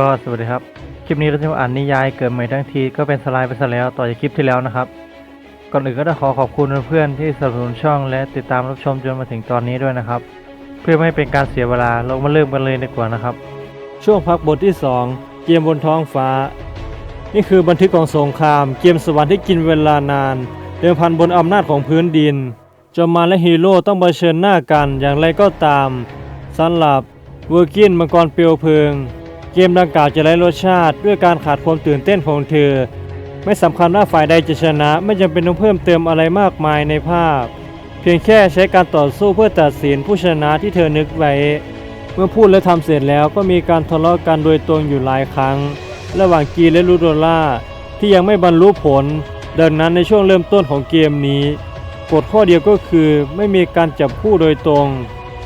ก็สวัสดีครับ คลิปนี้เราจะมาอ่านนิยายเกิดใหม่ทั้งทีก็เป็นสไลด์ไปซะแล้วต่อจากคลิปที่แล้วนะครับ ก่อนอื่นก็ต้องขอขอบคุณเพื่อนที่สนับสนุนช่องและติดตามรับชมจนมาถึงตอนนี้ด้วยนะครับ เพื่อไม่ให้เป็นการเสียเวลาเรามาเริ่มกันเลยดีกว่านะครับ ช่วงพักบทที่ 2 เกมบนท้องฟ้า นี่คือบันทึกของสงคราม เกมสวรรค์ที่กินเวลานาน เดิมพันบนอำนาจของพื้นดินจอมมารและฮีโร่ต้องเผชิญหน้ากันอย่างไรก็ตามสำหรับเวอร์กินมังกรเปลวเพลิง เกมดังกล่าวจะไร้รสชาติ ด้วยการขาดความตื่นเต้นของเธอ ไม่สำคัญว่าฝ่ายใดจะชนะ ไม่จำเป็นต้องเพิ่มเติมอะไรมากมายในภาพ เพียงแค่ใช้การต่อสู้เพื่อตัดสินผู้ชนะที่เธอนึกไว้ เมื่อพูดและทำเสร็จแล้วก็มีการทะเลาะกันโดยตรงอยู่หลายครั้ง ระหว่างกีและลูโดล่าที่ยังไม่บรรลุผล ดังนั้นในช่วงเริ่มต้นของเกมนี้กฎข้อเดียวก็คือไม่มีการจับคู่โดยตรง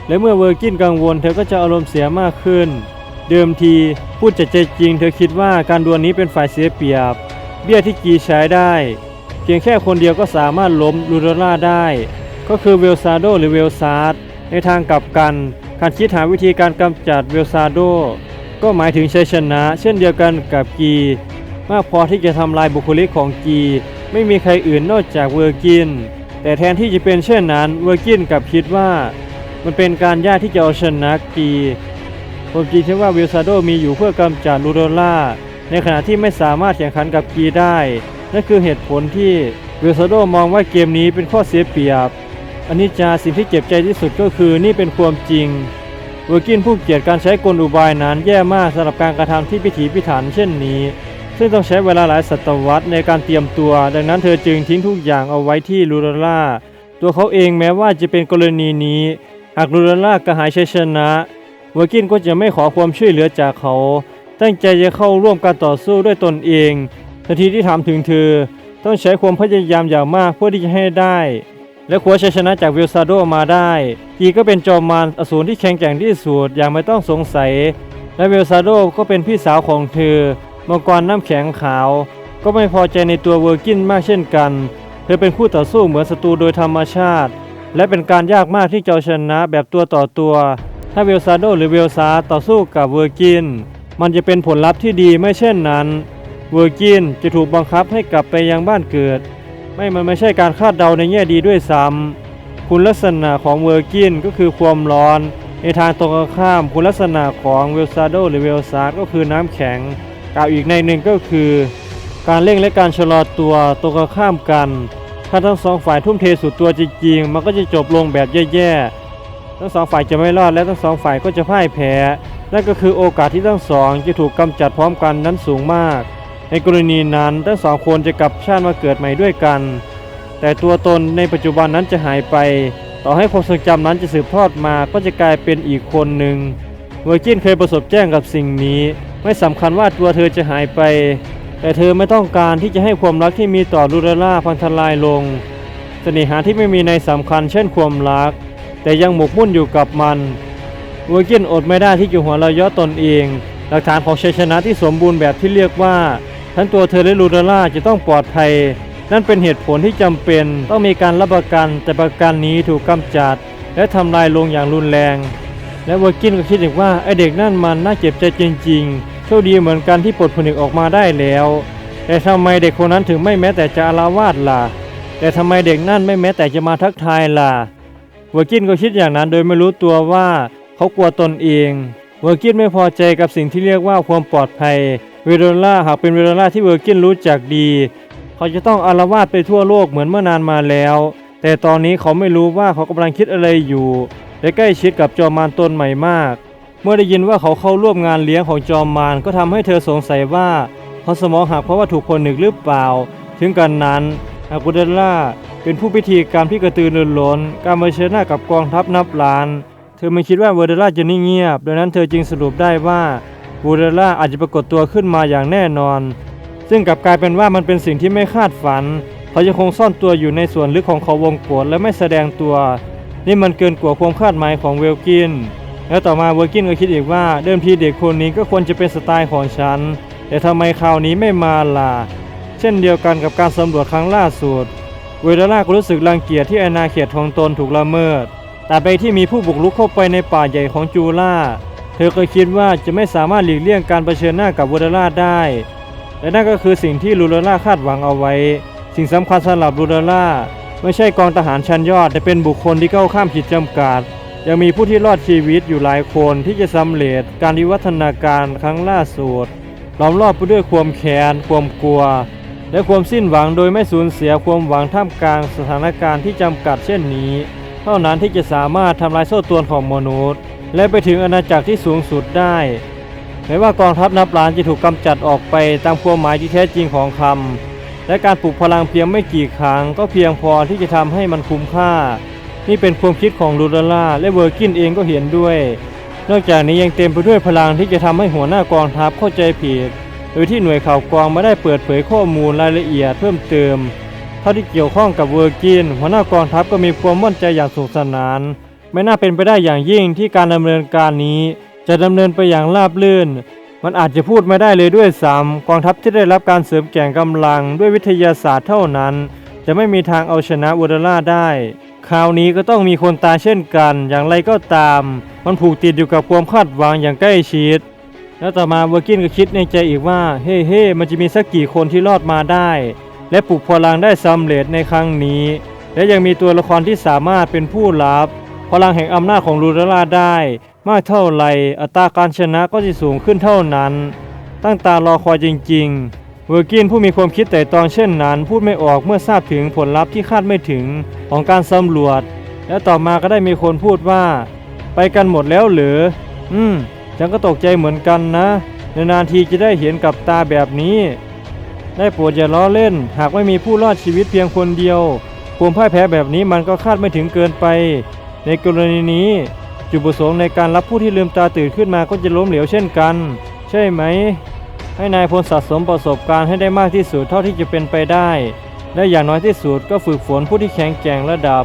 และเมื่อเวอร์กินกังวลเธอก็จะอารมณ์เสียมากขึ้น เดิมทีพูดจากใจจริง เธอคิดว่าการดวลนี้เป็นฝ่ายเสียเปรียบ เบี้ยที่กีใช้ได้ เพียงแค่คนเดียวก็สามารถล้มลูโดล่าได้ ก็คือเวลซาโดหรือเวลซาร์ดในทางกลับกัน การคิดหาวิธีการกำจัดเวลซาโด ก็หมายถึงชัยชนะ เช่นเดียวกันกับกี มากพอที่จะทำลายบุคลิกของกี ไม่มีใครอื่นนอกจากเวอร์กิน แต่แทนที่จะเป็นเช่นนั้นเวอร์กินกลับคิดว่า มันเป็นการยากที่จะเอาชนะกี ผมจริงที่ว่าเวลซาโดมีอยู่เพื่อกำจัดลูโดล่าในขณะที่ไม่สามารถแข่งขันกับกีได้ นั่นคือเหตุผลที่เวลซาโดมองว่าเกมนี้เป็นข้อเสียเปรียบ อันนี้จาสิ่งที่เจ็บใจที่สุดก็คือนี่เป็นความจริงเวอร์กินผู้เกลียดการใช้กลอุบายนั้นแย่มากสำหรับการกระทำที่พิถีพิถันเช่นนี้ ซึ่งต้องใช้เวลาหลายศตวรรษในการเตรียมตัว ดังนั้นเธอจึงทิ้งทุกอย่างเอาไว้ที่ลูโดล่า ตัวเขาเองแม้ว่าจะเป็นกรณีนี้ หากลูโดล่ากระหายชัยชนะ วอร์กินก็จะไม่ขอความช่วยเหลือจากเขา ตั้งใจจะเข้าร่วมการต่อสู้ด้วยตนเองทันทีที่ถามถึงเธอ ต้องใช้ความพยายามอย่างมากเพื่อที่จะให้ได้ และคว้าชัยชนะจากวิลซาโดมาได้กีก็เป็นจอมมารอสูรที่แข็งแกร่งที่สุดอย่างไม่ต้องสงสัย และวิลซาโดก็เป็นพี่สาวของเธอมังกรน้ำแข็งขาว ก็ไม่พอใจในตัวเวอร์กินมากเช่นกัน เธอเป็นคู่ต่อสู้เหมือนศัตรูโดยธรรมชาติ และเป็นการยากมากที่จะชนะแบบตัวต่อตัว ถ้าเวลซาโดหรือเวลซาต่อสู้กับเวอร์กิน มันจะเป็นผลลัพธ์ที่ดีไม่เช่นนั้น เวอร์กินจะถูกบังคับให้กลับไปยังบ้านเกิด ไม่มันไม่ใช่การคาดเดาในแง่ดีด้วยซ้ำคุณลักษณะของเวอร์กินก็คือความร้อนในทางตรงข้ามคุณลักษณะของเวลซาโดหรือเวลซาร์ก็คือน้ำแข็งกล่าวอีกในหนึ่งก็คือ การเร่งและการชะลอตัวตรงข้ามกัน ถ้าทั้งสองฝ่ายทุ่มเทสุดตัวจริงๆ มันก็จะจบลงแบบแย่ๆ ทั้งสองฝ่ายจะไม่รอดและทั้งสองฝ่ายก็จะพ่ายแพ้นั่นก็คือโอกาสที่ทั้งสองจะถูกกำจัดพร้อมกันนั้นสูงมาก ในกรณีนั้นทั้งสองคนจะกลับชาติมาเกิดใหม่ด้วยกัน แต่ตัวตนในปัจจุบันนั้นจะหายไป ต่อให้ความทรงจำนั้นจะสืบทอดมาก็จะกลายเป็นอีกคนหนึ่งเวอร์จินเคยประสบแจ้งกับสิ่งนี้ ไม่สำคัญว่าตัวเธอจะหายไป แต่เธอไม่ต้องการที่จะให้ความรักที่มีต่อลูเรล่าพังทลายลงเสน่หาที่ไม่มีในสำคัญเช่นความรัก แต่ยังหมกมุ่นอยู่กับมันเวอร์กินอดไม่ได้ที่จะหัวเราะเยาะตนเอง หลักฐานของชัยชนะที่สมบูรณ์แบบที่เรียกว่า ทั้งตัวเธอและลูเรล่าจะต้องปลอดภัย นั่นเป็นเหตุผลที่จำเป็นต้องมีการรับประกันแต่ประกันนี้ถูกกำจัด และทำลายลงอย่างรุนแรง และเวอร์กินก็คิดอีกว่าไอเด็กนั่นมันน่าเจ็บใจจริงๆโชคดีเหมือนกันที่ปลดผนึกออกมาได้แล้ว แต่ทำไมเด็กคนนั้นถึงไม่แม้แต่จะอาละวาดล่ะ แต่ทำไมเด็กนั่นไม่แม้แต่จะมาทักทายล่ะ เวอร์กินก็คิดอย่างนั้นโดยไม่รู้ตัวว่าเขากลัวตนเองเวอร์กินไม่พอใจกับสิ่งที่เรียกว่าความปลอดภัยเวโรล่าหากเป็นเวโรล่าที่เวอร์กินรู้จักดี เขาจะต้องอารวาสไปทั่วโลกเหมือนเมื่อนานมาแล้ว แต่ตอนนี้เขาไม่รู้ว่าเขากำลังคิดอะไรอยู่และใกล้ชิดกับจอมมารตนใหม่มาก เมื่อได้ยินว่าเขาเข้าร่วมงานเลี้ยงของจอมมารก็ทำให้เธอสงสัยว่าเขาสมองหักเพราะว่าถูกคนหนึ่งหรือเปล่า ถึงกันนั้นอากุเดล่า เป็นผู้พิธีกรรมที่กระตือรือร้นการมาเชิญหน้ากับกองทัพนับล้าน เธอไม่คิดว่าเวอร์เดล่าจะนิ่งเงียบ ดังนั้นเธอจึงสรุปได้ว่าเวอร์เดล่าอาจจะปรากฏตัวขึ้นมาอย่างแน่นอน ซึ่งกลับกลายเป็นว่ามันเป็นสิ่งที่ไม่คาดฝัน เขาจะคงซ่อนตัวอยู่ในส่วนลึกของเขาวงกฏและไม่แสดงตัว นี่มันเกินกว่าความคาดหมายของเวลกิน แล้วต่อมาเวลกินก็คิดอีกว่าเดิมทีเด็กคนนี้ก็ควรจะเป็นสไตล์ของฉัน แต่ทำไมคราวนี้ไม่มาล่ะ เช่นเดียวกันกับการสำรวจครั้งล่าสุด เวลล่าก็รู้สึกรังเกียจที่อาณาเขตของตนถูกละเมิดแต่ไปที่มีผู้บุกรุกเข้าไปในป่าใหญ่ของจูล่า เธอก็คิดว่าจะไม่สามารถหลีกเลี่ยงการเผชิญหน้ากับวูดาร่าได้ และนั่นก็คือสิ่งที่ลูดาร่าคาดหวังเอาไว้ สิ่งสำคัญสำหรับลูดาร่าไม่ใช่กองทหารชั้นยอด แต่เป็นบุคคลที่ก้าข้ามขีดจำกัด ยังมีผู้ที่รอดชีวิตอยู่หลายคนที่จะสำเร็จการวิวัฒนาการครั้งล่าสุดล้อมรอบไปด้วยความแค้นความกลัว และความสิ้นหวังโดยไม่สูญเสียความหวังท่ามกลางสถานการณ์ที่จำกัดเช่นนี้ เท่านั้นที่จะสามารถทำลายโซ่ตรวนของมนุษย์ และไปถึงอาณาจักรที่สูงสุดได้แม้ว่ากองทัพนับล้านจะถูกกำจัดออกไปตามความหมายที่แท้จริงของคำและการปลุกพลังเพียงไม่กี่ครั้ง ก็เพียงพอที่จะทำให้มันคุ้มค่า นี่เป็นความคิดของลูดาล่าและเวอร์กินเองก็เห็นด้วย นอกจากนี้ยังเต็มไปด้วยพลังที่จะทำให้หัวหน้ากองทัพเข้าใจผิด โดยที่หน่วยข่าวกรองไม่ได้เปิดเผยข้อมูลรายละเอียดเพิ่มเติม เท่าที่เกี่ยวข้องกับเวอร์กินหัวหน้ากองทัพก็มีความมั่นใจอย่างสนุกสนาน ไม่น่าเป็นไปได้อย่างยิ่งที่การดำเนินการนี้ จะดำเนินไปอย่างราบรื่น มันอาจจะพูดไม่ได้เลยด้วยซ้ำกองทัพที่ได้รับการเสริมแก่งกำลังด้วยวิทยาศาสตร์เท่านั้น จะไม่มีทางเอาชนะวูดาร่าได้คราวนี้ก็ต้องมีคนตายเช่นกัน อย่างไรก็ตาม มันผูกติดอยู่กับความคาดหวังอย่างใกล้ชิด แล้วต่อมาเวอร์กินก็คิดในใจอีกว่า เฮ้เฮ้มันจะมีสักกี่คนที่รอดมาได้ และปลุกพลังได้สำเร็จในครั้งนี้ และยังมีตัวละครที่สามารถเป็นผู้รับพลังแห่งอำนาจของลูดาร่าได้ มากเท่าไหร่อัตราการชนะก็จะสูงขึ้นเท่านั้น ตั้งตารอคอยจริง ๆ เวอร์กินผู้มีความคิดแต่ตองเช่นนั้น พูดไม่ออกเมื่อทราบถึงผลลัพธ์ที่คาดไม่ถึงของการสำรวจ และต่อมาก็ได้มีคนพูดว่า ไปกันหมดแล้วหรือ อืม ฉันก็ตกใจเหมือนกันนะ นานๆทีจะได้เห็นกับตาแบบนี้ ได้โปรดอย่าล้อเล่น หากไม่มีผู้รอดชีวิตเพียงคนเดียวความพ่ายแพ้แบบนี้มันก็คาดไม่ถึงเกินไป ในกรณีนี้ จุดประสงค์ในการรับผู้ที่ลืมตาตื่นขึ้นมาก็จะล้มเหลวเช่นกัน ใช่ไหม ให้นายพลสะสมประสบการณ์ให้ได้มากที่สุดเท่าที่จะเป็นไปได้ และอย่างน้อยที่สุดก็ฝึกฝนผู้ที่แข็งแกร่งระดับ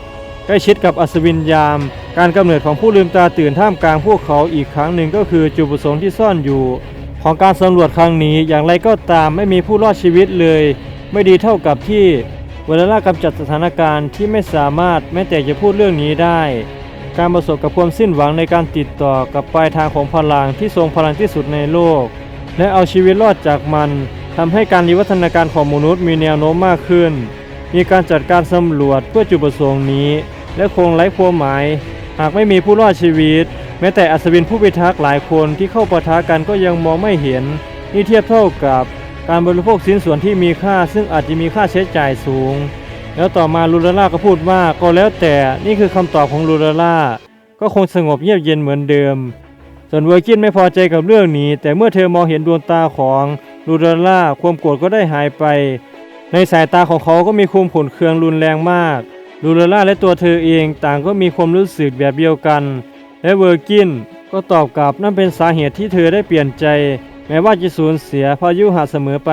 ใกล้ชิดกับอัศวินยาม การกำเนิดของผู้ลืมตาตื่นท่ามกลางพวกเขาอีกครั้งหนึ่งก็คือจุดประสงค์ที่ซ่อนอยู่ ของการสำรวจครั้งนี้อย่างไรก็ตามไม่มีผู้รอดชีวิตเลย ไม่ดีเท่ากับที่เวลล่ากำจัดสถานการณ์ที่ไม่สามารถแม้แต่จะพูดเรื่องนี้ได้ การประสบกับความสิ้นหวังในการติดต่อกับปลายทางของพลังที่ทรงพลังที่สุดในโลก และเอาชีวิตรอดจากมันทำให้การวิวัฒนาการของมนุษย์มีแนวโน้มมากขึ้น มีการจัดการสำรวจเพื่อจุดประสงค์นี้ และคงไร้ความหมาย หากไม่มีผู้รอดชีวิต แม้แต่อัศวินผู้พิทักษ์หลายคนที่เข้าปะทะกันก็ยังมองไม่เห็น นี่เทียบเท่ากับการบริโภคชิ้นส่วนที่มีค่า ซึ่งอาจจะมีค่าใช้จ่ายสูง แล้วต่อมาลูลาล่าก็พูดว่าก็แล้วแต่นี่คือคำตอบของลูลาล่าก็คงสงบเงียบเย็นเหมือนเดิม ส่วนเวอร์กินไม่พอใจกับเรื่องนี้ แต่เมื่อเธอมองเห็นดวงตาของลูดาล่าความโกรธก็ได้หายไป ในสายตาของเขาก็มีความขุ่นเคืองรุนแรงมาก ลูดาล่าและตัวเธอเองต่างก็มีความรู้สึกแบบเดียวกัน และเวอร์กินก็ตอบกลับนั่นเป็นสาเหตุที่เธอได้เปลี่ยนใจ แม้ว่าจะสูญเสียพายุหาเสมอไป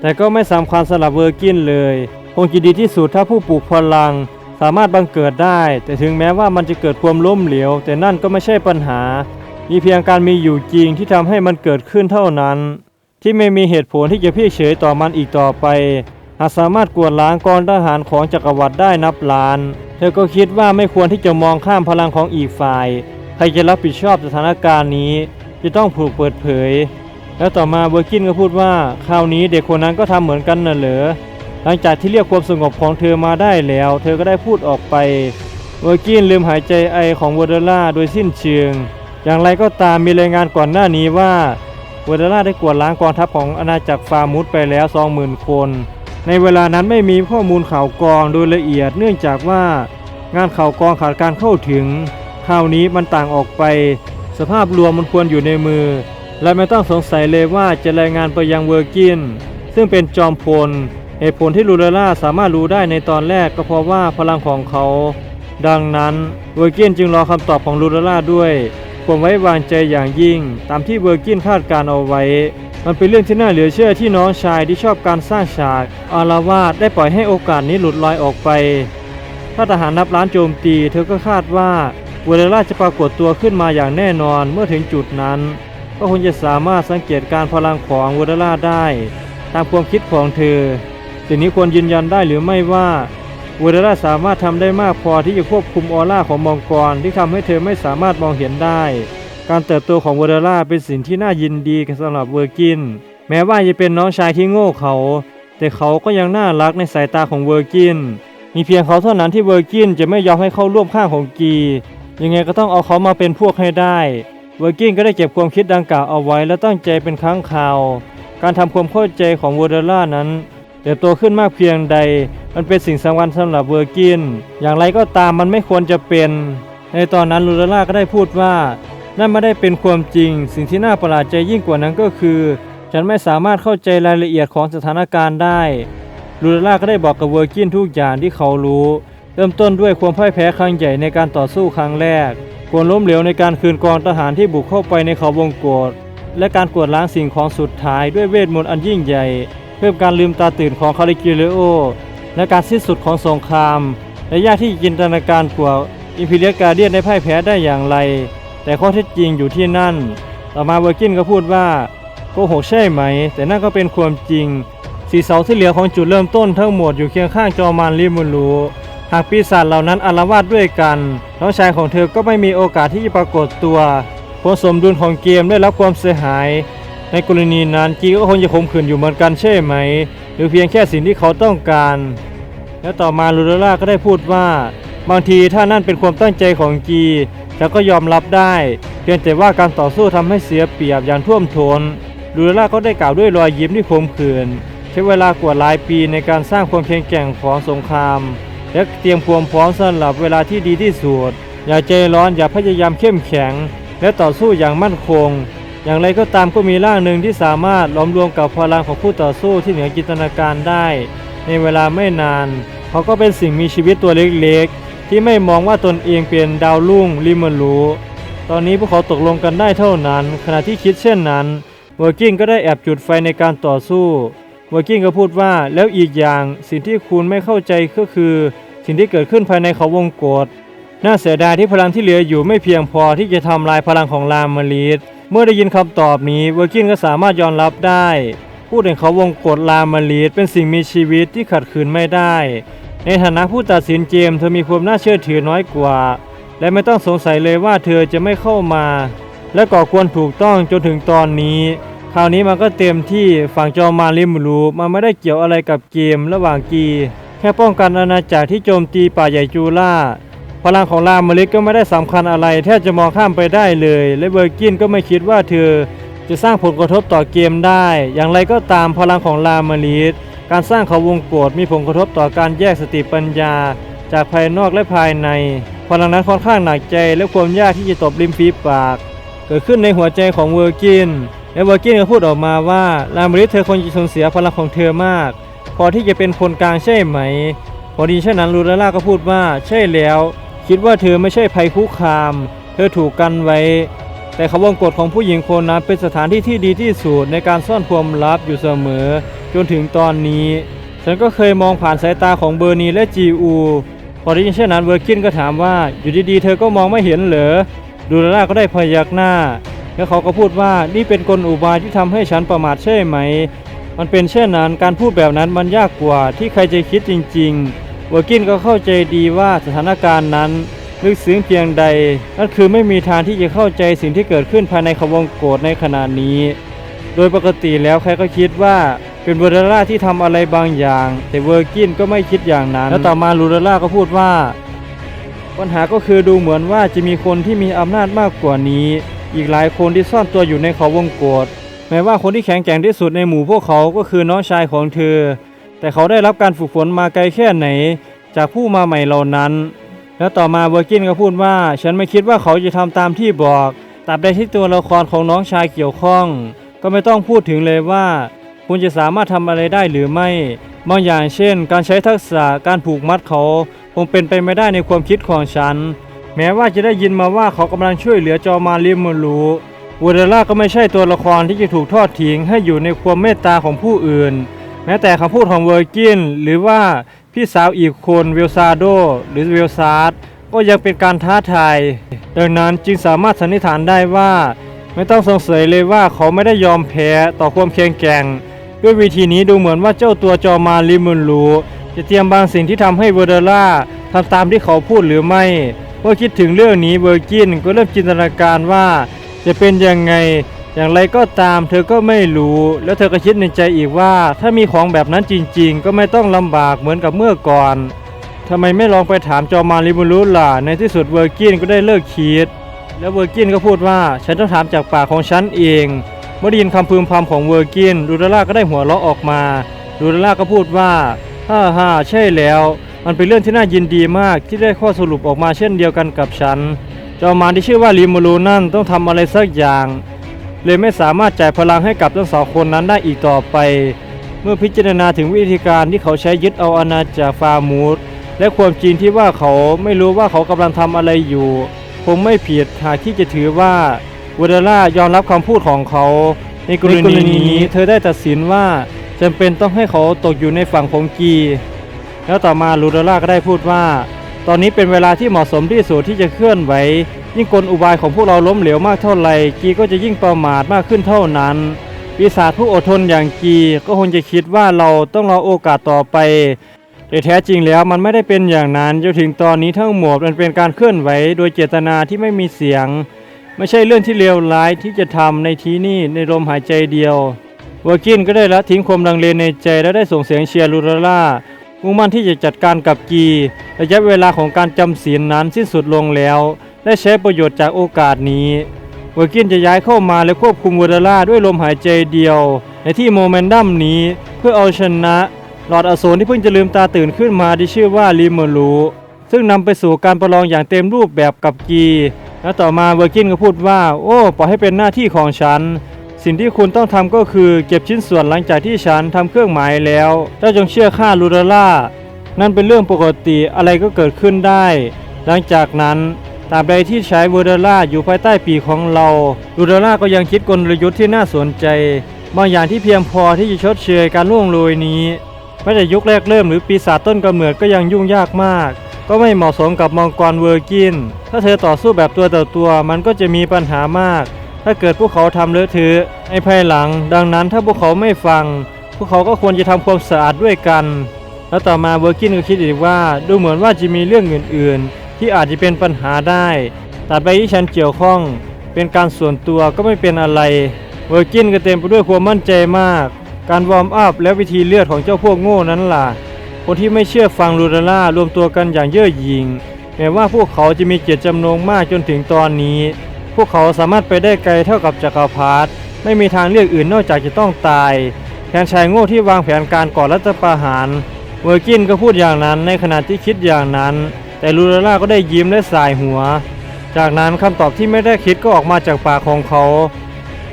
แต่ก็ไม่สำคัญสำหรับเวอร์กินเลย คงจะดีที่สุดถ้าผู้ปลูกพลัง สามารถบังเกิดได้ แต่ถึงแม้ว่ามันจะเกิดความล้มเหลวแต่นั่นก็ไม่ใช่ปัญหา มีเพียงการมีอยู่จริงที่ทำให้มันเกิดขึ้นเท่านั้น ที่ไม่มีเหตุผลที่จะพิเฉยต่อมันอีกต่อไป หากสามารถกวดล้างกองทหารของจักรวรรดิได้นับล้าน เธอก็คิดว่าไม่ควรที่จะมองข้ามพลังของอีกฝ่าย ใครจะรับผิดชอบสถานการณ์นี้ จะต้องถูกเปิดเผย แล้วต่อมาเบอร์กินก็พูดว่าคราวนี้เด็กคนนั้นก็ทำเหมือนกันน่ะเหรอ หลังจากที่เรียกความสงบของเธอมาได้แล้ว เธอก็ได้พูดออกไป เวอร์กินลืมหายใจไอของวอร์เดล่าโดยสิ้นเชิง อย่างไรก็ตามมีรายงานก่อนหน้านี้ว่าวอร์เดล่าได้กวดล้างกองทัพของอาณาจักรฟาร์มุสไปแล้ว 20,000 คน ในเวลานั้นไม่มีข้อมูลข่าวกรองโดยละเอียด เนื่องจากว่างานข่าวกรองขาดการเข้าถึงคราวนี้มันต่างออกไป สภาพรวมมันควรอยู่ในมือ และไม่ต้องสงสัยเลยว่าจะรายงานไปยังเวอร์กิน ซึ่งเป็นจอมพลเหตุผลที่ลูเรล่าสามารถรู้ได้ในตอนแรกก็เพราะว่าพลังของเขา ดังนั้นเวอร์กินจึงรอคำตอบของลูเรล่าด้วยผมไว้วางใจอย่างยิ่ง ตามที่เวอร์กินคาดการเอาไว้ มันเป็นเรื่องที่น่าเหลือเชื่อที่น้องชายที่ชอบการสร้างฉากอารวาสได้ปล่อยให้โอกาสนี้หลุดลอยออกไป ถ้าทหารนับล้านโจมตี เธอก็คาดว่าเวเลล่าจะปรากฏตัวขึ้นมาอย่างแน่นอนเมื่อถึงจุดนั้น ก็คงจะสามารถสังเกตการพลังของเวเลล่าได้ ตามความคิดของเธอสิ่งนี้ควรยืนยันได้หรือไม่ว่าเวเลล่าสามารถทำได้มากพอที่จะควบคุมออร่าของมังกรที่ทำให้เธอไม่สามารถมองเห็นได้ การเติบโตของเวอร์เดล่าเป็นสิ่งที่น่ายินดีสำหรับเวอร์กิน แม้ว่าจะเป็นน้องชายที่โง่เขา แต่เขาก็ยังน่ารักในสายตาของเวอร์กิน มีเพียงเขาเท่านั้นที่เวอร์กินจะไม่ยอมให้เข้าร่วมข้างของกี ยังไงก็ต้องเอาเขามาเป็นพวกให้ได้ เวอร์กินก็ได้เก็บความคิดดังกล่าวเอาไว้และตั้งใจเป็นครั้งคราว การทำความเข้าใจของเวอร์เดล่านั้นเติบโตขึ้นมากเพียงใด มันเป็นสิ่งสำคัญสำหรับเวอร์กิน อย่างไรก็ตามมันไม่ควรจะเป็น ในตอนนั้นลูเดล่าก็ได้พูดว่า นั่นไม่ได้เป็นความจริง สิ่งที่น่าประหลาดใจยิ่งกว่านั้นก็คือ ฉันไม่สามารถเข้าใจรายละเอียดของสถานการณ์ได้ลูเดล่าก็ได้บอกกับเวอร์กินทุกอย่างที่เขารู้ เริ่มต้นด้วยความพ่ายแพ้ครั้งใหญ่ในการต่อสู้ครั้งแรกความล้มเหลวในการคืนกองทหารที่บุกเข้าไปในเขาวงกฏและการกวดล้างสิ่งของสุดท้ายด้วยเวทมนต์อันยิ่งใหญ่ เพิ่มการลืมตาตื่นของคาริกิเลโอ และการสิ้นสุดของสงคราม และยากที่จินตนาการกว่าอิมพีเรียกาเดียนได้พ่ายแพ้ได้อย่างไร แต่ข้อเท็จจริงอยู่ที่นั่น ต่อมาเวอร์กินก็พูดว่าโกหกใช่ไหม แต่นั่นก็เป็นความจริง สีเสาที่เหลือของจุดเริ่มต้นทั้งหมดอยู่เคียงข้างจอมานลิมุนรูหากปีศาจเหล่านั้นอารวาสด้วยกันน้องชายของเธอก็ไม่มีโอกาสที่จะปรากฏตัวผลสมดุลของเกมได้รับความเสียหาย ในกรณีนั้นจีก็คงจะคมขืนอยู่เหมือนกันใช่ไหม หรือเพียงแค่สิ่งที่เขาต้องการ และต่อมาลูเดล่าก็ได้พูดว่า บางทีถ้านั่นเป็นความตั้งใจของกี ฉันก็ยอมรับได้ เพียงแต่ว่าการต่อสู้ทำให้เสียเปรียบอย่างท่วมท้นลูเดล่าก็ได้กล่าวด้วยรอยยิ้มที่คมขืนใช้เวลากว่าหลายปีในการสร้างความแข็งแกร่งของสงคราม และเตรียมความพร้อมสำหรับเวลาที่ดีที่สุดอย่าใจร้อนอย่าพยายามเข้มแข็ง และต่อสู้อย่างมั่นคง อย่างไรก็ตามก็มีร่างหนึ่งที่สามารถล้อมรวมกับพลังของคู่ต่อสู้ที่เหนือจินตนาการได้ ในเวลาไม่นาน เขาก็เป็นสิ่งมีชีวิตตัวเล็กๆ ที่ไม่มองว่าตนเองเป็นดาวรุ่งริมรูตอนนี้พวกเขาตกลงกันได้เท่านั้น ขณะที่คิดเช่นนั้นเวอร์กิ้งก็ได้แอบจุดไฟในการต่อสู้เวอร์กิ้งก็พูดว่าแล้วอีกอย่างสิ่งที่คุณไม่เข้าใจก็คือ สิ่งที่เกิดขึ้นภายในเขาวงกฏน่าเสียดายที่พลังที่เหลืออยู่ไม่เพียงพอที่จะทำลายพลังของลามมารีดเมื่อได้ยินคำตอบนี้เวอร์กินก็สามารถยอมรับได้ พูดถึงเขาวงกฏลามารีดเป็นสิ่งมีชีวิตที่ขัดขืนไม่ได้ ในฐานะผู้ตัดสินเกมเธอมีความน่าเชื่อถือน้อยกว่า และไม่ต้องสงสัยเลยว่าเธอจะไม่เข้ามา และก่อควรถูกต้องจนถึงตอนนี้ คราวนี้มันก็เต็มที่ฝั่งจอมานลิมรูมันไม่ได้เกี่ยวอะไรกับเกมระหว่างกี แค่ป้องกันอาณาจักรที่โจมตีป่าใหญ่จูล่าพลังของลามลิกก็ไม่ได้สำคัญอะไร แทบจะมองข้ามไปได้เลย และเบอร์กินก็ไม่คิดว่าเธอ จะสร้างผลกระทบต่อเกมได้ อย่างไรก็ตามพลังของลามาลิส การสร้างเขาวงโกฏมีผลกระทบต่อการแยกสติปัญญา จากภายนอกและภายในพลังนั้นค่อนข้างหนักใจและความยากที่จะตบริมฝีปาก เกิดขึ้นในหัวใจของเวอร์กิน และเวอร์กินก็พูดออกมาว่าลามาลิสเธอคงจะสูญเสียพลังของเธอมาก พอที่จะเป็นคนกลางใช่ไหม พอดีเช่นนั้นลูลาล่าก็พูดว่าใช่แล้ว คิดว่าเธอไม่ใช่ภัยคุกคาม เธอถูกกันไว้ แต่เขาวงกฎของผู้หญิงคนนั้นเป็นสถานที่ที่ดีที่สุดในการซ่อนความลับอยู่เสมอ จนถึงตอนนี้ ฉันก็เคยมองผ่านสายตาของเบอร์นีและจีอูพอได้ยินเช่นนั้นเวอร์กินก็ถามว่าอยู่ดีๆเธอก็มองไม่เห็นเหรอดูลาล่าก็ได้พยักหน้า แล้วเขาก็พูดว่านี่เป็นกลอุบายที่ทำให้ฉันประมาทใช่ไหม มันเป็นเช่นนั้นการพูดแบบนั้นมันยากกว่าที่ใครจะคิดจริงๆเวอร์กินก็เข้าใจดีว่าสถานการณ์นั้นลึกซึ้งเพียงใด นั่นคือไม่มีทางที่จะเข้าใจสิ่งที่เกิดขึ้นภายในขบวงโกฏในขณะนี้ โดยปกติแล้วใครก็คิดว่า เป็นเวอร์เดล่าที่ทำอะไรบางอย่าง แต่เวอร์กินก็ไม่คิดอย่างนั้น แล้วต่อมาลูเดล่าก็พูดว่า ปัญหาก็คือดูเหมือนว่าจะมีคนที่มีอำนาจมากกว่านี้ อีกหลายคนที่ซ่อนตัวอยู่ในเขาวงกฏแม้ว่าคนที่แข็งแกร่งที่สุดในหมู่พวกเขาก็คือน้องชายของเธอ แต่เขาได้รับการฝึกฝนมาไกลแค่ไหน จากผู้มาใหม่เหล่านั้น แล้วต่อมาเวอร์กินก็พูดว่า ฉันไม่คิดว่าเขาจะทำตามที่บอกตราบใดที่ตัวละครของน้องชายเกี่ยวข้อง ก็ไม่ต้องพูดถึงเลยว่า คุณจะสามารถทำอะไรได้หรือไม่บางอย่างเช่น การใช้ทักษะการผูกมัดเขาคงเป็นไปไม่ได้ในความคิดของฉัน แม้ว่าจะได้ยินมาว่าเขากำลังช่วยเหลือจอมาลิมูรูวูเดล่าก็ไม่ใช่ตัวละครที่จะถูกทอดทิ้งให้อยู่ในความเมตตาของผู้อื่น แม้แต่คำพูดของเวอร์กินหรือว่าพี่สาวอีกคนเวลซาโดหรือเวลซาร์ดก็ยังเป็นการท้าทาย ดังนั้นจึงสามารถสันนิษฐานได้ว่า ไม่ต้องสงสัยเลยว่าเขาไม่ได้ยอมแพ้ต่อความแข็งแกร่ง ด้วยวิธีนี้ดูเหมือนว่าเจ้าตัวจอมาลิมุนรูจะเตรียมบางสิ่งที่ทำให้เวอร์เดล่าทำตามที่เขาพูดหรือไม่เมื่อคิดถึงเรื่องนี้เวอร์กินก็เริ่มจินตนาการว่าจะเป็นยังไง อย่างไรก็ตามเธอก็ไม่รู้ แล้วเธอก็คิดในใจอีกว่า ถ้ามีของแบบนั้นจริง ๆ ก็ไม่ต้องลำบากเหมือนกับเมื่อก่อนทำไมไม่ลองไปถามจอมารลิบูรุล่ะ ในที่สุดเวอร์กินก็ได้เลิกคิด แล้วเวอร์กินก็พูดว่า ฉันต้องถามจากปากของฉันเอง เมื่อได้ยินคำพึมพำของเวอร์กินดูดาร่าก็ได้หัวเราะออกมา ดูดาร่าก็พูดว่าฮ่าฮ่าใช่แล้ว มันเป็นเรื่องที่น่ายินดีมากที่ได้ข้อสรุปออกมาเช่นเดียวกันกับฉันจอมมารที่ชื่อว่าลิมูรูนั่นต้องทำอะไรสักอย่าง เลยไม่สามารถจ่ายพลังให้กับทั้งสองคนนั้นได้อีกต่อไป เมื่อพิจารณาถึงวิธีการที่เขาใช้ยึดเอาอาณาจักรฟาร์มูสและความจริงที่ว่าเขาไม่รู้ว่าเขากำลังทำอะไรอยู่ คงไม่ผิดหากที่จะถือว่า วูดาร่ายอมรับคำพูดของเขาในกรณีนี้เธอได้ตัดสินว่าจำเป็นต้องให้เขาตกอยู่ในฝั่งของกี แล้วต่อมาลูดาร่าก็ได้พูดว่า ตอนนี้เป็นเวลาที่เหมาะสมที่สุดที่จะเคลื่อนไหวยิ่งกลอุบายของพวกเราล้มเหลวมากเท่าไหร่กีก็จะยิ่งประมาทมากขึ้นเท่านั้นปีศาจผู้อดทนอย่างกีก็คงจะคิดว่าเราต้องรอโอกาสต่อไป แต่แท้จริงแล้วมันไม่ได้เป็นอย่างนั้นจนถึงตอนนี้ทั้งหมดมันเป็นการเคลื่อนไหวโดยเจตนาที่ไม่มีเสียง ไม่ใช่เรื่องที่เลวร้ายที่จะทำในที่นี่ในลมหายใจเดียววอร์กินก็ได้ละทิ้งความลังเลในใจและได้ส่งเสียงเชียร์ลูราล่ามุ่งมั่นที่จะจัดการกับกีระยะเวลาของการจำศีลนั้นสิ้นสุดลงแล้วได้ใช้ประโยชน์จากโอกาสนี้เวอร์กินจะย้ายเข้ามาและควบคุมวูดาร่าด้วยลมหายใจเดียว ในที่โมเมนตัมนี้เพื่อเอาชนะหลอดอสูรที่เพิ่งจะลืมตาตื่นขึ้นมาที่ชื่อว่าลิเมอรูซึ่งนำไปสู่การประลองอย่างเต็มรูปแบบกับกี แล้วต่อมาเวอร์กินก็พูดว่า โอ้ปล่อยให้เป็นหน้าที่ของฉัน สิ่งที่คุณต้องทำก็คือเก็บชิ้นส่วนหลังจากที่ฉันทำเครื่องหมายแล้วเจ้าจงเชื่อข้าลูดาล่านั่นเป็นเรื่องปกติอะไรก็เกิดขึ้นได้ หลังจากนั้นตราบใดที่ใช้เวอร์เดล่าอยู่ภายใต้ปีของเราลูดาล่าก็ยังคิดกลยุทธ์ที่น่าสนใจบางอย่างที่เพียงพอที่จะชดเชยการล่วงโรยนี้ไม่แต่ยุคแรกเริ่มหรือปีศาจต้นกำเนิดก็ยังยุ่งยากมาก ก็ไม่เหมาะสมกับมังกรเวอร์กิน ถ้าเธอต่อสู้แบบตัวต่อตัวมันก็จะมีปัญหามาก ถ้าเกิดพวกเขาทำเลอะเทอะในภายหลัง ดังนั้นถ้าพวกเขาไม่ฟัง พวกเขาก็ควรจะทำความสะอาดด้วยกัน แล้วต่อมาเวอร์กินก็คิดอีกว่า ดูเหมือนว่าจะมีเรื่องอื่น ๆ ที่อาจจะเป็นปัญหาได้ตัดไปที่ฉันเกี่ยวข้อง เป็นการส่วนตัวก็ไม่เป็นอะไร เวอร์กินก็เต็มไปด้วยความมั่นใจมาก การวอร์มอัพและวิธีเลือดของเจ้าพวกโง่นั้นล่ะ คนที่ไม่เชื่อฟังลูดาล่ารวมตัวกันอย่างเย่อหยิ่งแม้ว่าพวกเขาจะมีเกียรติจำนงมากจนถึงตอนนี้ พวกเขาสามารถไปได้ไกลเท่ากับจักรพรรดิไม่มีทางเลือกอื่นนอกจากจะต้องตายแทนชายโง่ที่วางแผนการก่อรัฐประหารเวอร์กินก็พูดอย่างนั้นในขณะที่คิดอย่างนั้น แต่ลูลาล่าก็ได้ยิ้มและสายหัว จากนั้นคำตอบที่ไม่ได้คิดก็ออกมาจากปากของเขา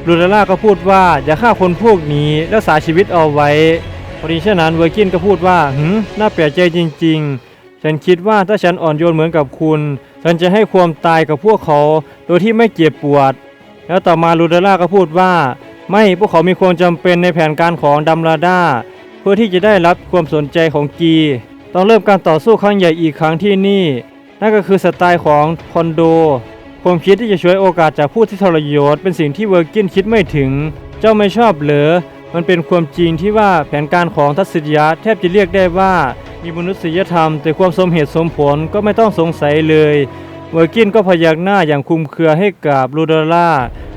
ลูลาล่าก็พูดว่าอย่าฆ่าคนพวกนี้รักษาชีวิตเอาไว้ พอดีเช่นนั้นเวอร์กินก็พูดว่าหืมน่าแปลกใจจริง ๆ ฉันคิดว่าถ้าฉันอ่อนโยนเหมือนกับคุณ ฉันจะให้ความตายกับพวกเขา โดยที่ไม่เจ็บปวด แล้วต่อมาลูดาล่าก็พูดว่า ไม่พวกเขามีความจำเป็นในแผนการของดัมราดาเพื่อที่จะได้รับความสนใจของกีต้องเริ่มการต่อสู้ครั้งใหญ่อีกครั้งที่นี่ นั่นก็คือสไตล์ของคอนโดความคิดที่จะช่วยโอกาสจากผู้ที่ทรยศเป็นสิ่งที่เวอร์กินคิดไม่ถึง เจ้าไม่ชอบเหรอ มันเป็นความจริงที่ว่าแผนการของทัศยะแทบจะเรียกได้ว่ามีมนุษยธรรม แต่ความสมเหตุสมผลก็ไม่ต้องสงสัยเลยเวอร์กินก็พยักหน้าอย่างคุมเครือให้กับลูดาล่า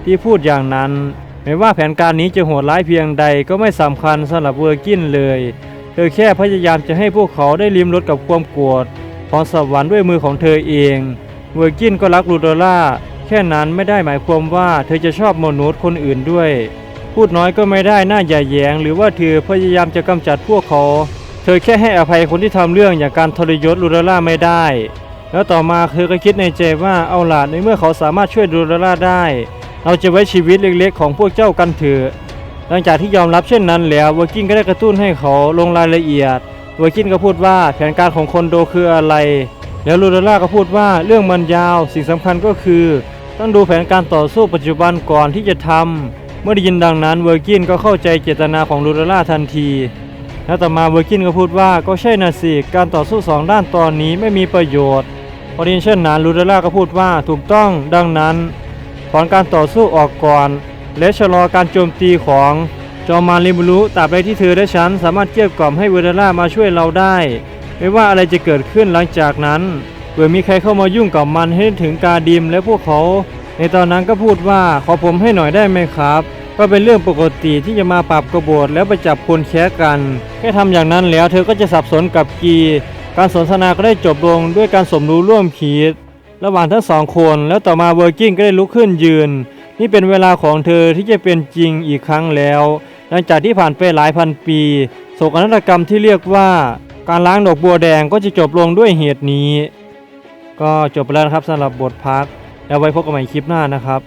ที่พูดอย่างนั้นไม่ว่าแผนการนี้จะโหดร้ายเพียงใดก็ไม่สำคัญสำหรับเวอร์กินเลย เธอแค่พยายามจะให้พวกเขาได้ลิ้มรสกับความโกรธของสวรรค์ด้วยมือของเธอเอง เวอร์กินก็รักลูดาล่าแค่นั้นไม่ได้หมายความว่าเธอจะชอบมนุษย์คนอื่นด้วย พูดน้อยก็ไม่ได้หน่าอย่แยง หรือว่าเธอพยายามจะกำจัดพวกเขาเธอแค่ให้อภัยคนที่ทำเรื่องอย่างการทรยศลูดาล่าไม่ได้ แล้วต่อมาเธอก็คิดในใจว่าเอาล่ะในเมื่อเขาสามารถช่วยลูดาล่าได้ เราจะไว้ชีวิตเล็กๆ ของพวกเจ้ากันเถอะหลังจากที่ยอมรับเช่นนั้นแล้วเวอร์กินก็ได้กระตุ้นให้เขาลงรายละเอียดเวอร์กินก็พูดว่าแผนการของคอนโดคืออะไร แล้วลูดาล่าก็พูดว่าเรื่องมันยาวสิ่งสำคัญก็คือ ต้องดูแผนการต่อสู้ปัจจุบันก่อนที่จะทำ เมื่อได้ยินดังนั้นเวอร์กินก็เข้าใจเจตนาของลูดล่าทันทีแล้วต่อมาเวอร์กินก็พูดว่าก็ใช่นะสิการต่อสู้สองด้านตอนนี้ไม่มีประโยชน์พอดีเช่นนั้นลูดล่าก็พูดว่าถูกต้องดังนั้นถอนการต่อสู้ออกก่อน และชะลอการโจมตีของจอมารลิมูรุตราบใดที่เธอและฉันสามารถเกลี้ยกล่อมให้เวเดล่ามาช่วยเราได้ ไม่ว่าอะไรจะเกิดขึ้นหลังจากนั้นเผื่อมีใครเข้ามายุ่งกับมันให้ถึงกาดิมและพวกเขา ในตอนนั้นก็พูดว่าขอผมให้หน่อยได้ไหมครับ ก็เป็นเรื่องปกติที่จะมาปรับกบฏแล้วไปจับคนแค้กัน แค่ทำอย่างนั้นแล้วเธอก็จะสับสนกับกี การสนทนาก็ได้จบลงด้วยการสมรู้ร่วมคิดระหว่างทั้งสองคนแล้วต่อมาเวอร์กิ้งก็ได้ลุกขึ้นยืน นี่เป็นเวลาของเธอที่จะเป็นจริงอีกครั้งแล้ว หลังจากที่ผ่านไปหลายพันปีโศกนาฏกรรมที่เรียกว่า การล้างดอกบัวแดงก็จะจบลงด้วยเหตุนี้ ก็จบไปแล้วครับสำหรับบทพัก แล้วไว้พบกันใหม่คลิปหน้านะครับ